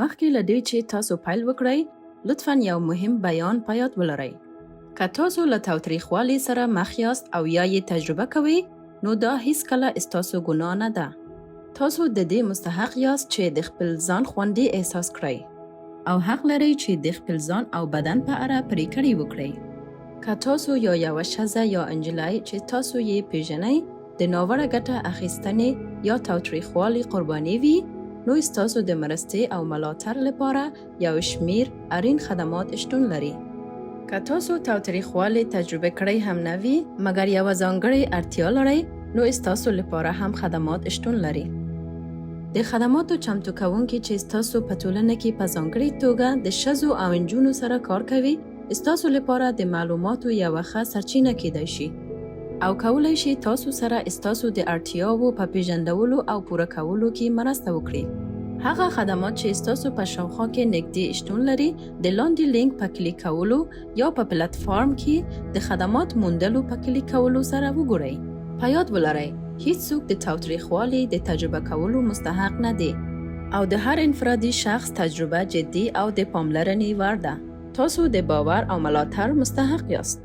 مخکې له دې چې تاسو پیل وکړئ لطفا یو مهم بیان په یاد ولرئ. که تاسو له تاوتریخوالي سره مخ یاست او یا یې تجربه کوئ نو دا هیڅکله استاسو ګناه نه ده. تاسو د دې مستحق یاست چې د خپل ځان خوندي احساس کړئ. او حق لرئ چې د خپل ځان او بدن په اړه پریکړې وکړئ. که تاسو یا یوه ښځه یا انجلۍ چې تاسو یې پیژنئ د ناوړه ګټه اخیستنې یا تاوتریخوالي قرباني وي نو ستاسو د مرستې او ملاتړ لپاره یو شمیر اړین خدمات شتون لري. که تاسو تاوتریخوالي تجربه کړی هم نه وي مګر یوه ځانګړې اړتیا لرئ نو ستاسو لپاره هم خدمات شتون لري. د خدماتو چمتو کوونکي چې ستاسو په ټولنه کې په ځانګړې توګه د ښځو او نجونو سره کار کوي ستاسو لپاره د معلوماتو یوه ښه سرچینه کیدای شي. او کولای شي تاسو سره استاسو د اړتیاوو په پیژندولو او پوره کولو کې مرسته وکړي. هغه خدمات چې استاسو په شاوخوا کې نږدې شتون لري د لاندې لینک په کلیک کولو یا په پلیټ فارم کې د خدمات موندلو په کلیک کولو سره وګورئ. په یاد ولرئ هیڅوک د تاوتریخوالي د تجربه کولو مستحق نه دی او د هر انفرادي شخص تجربه جدي او د پاملرنې وړ ده. تاسو د باور او ملاتړ مستحق یاست.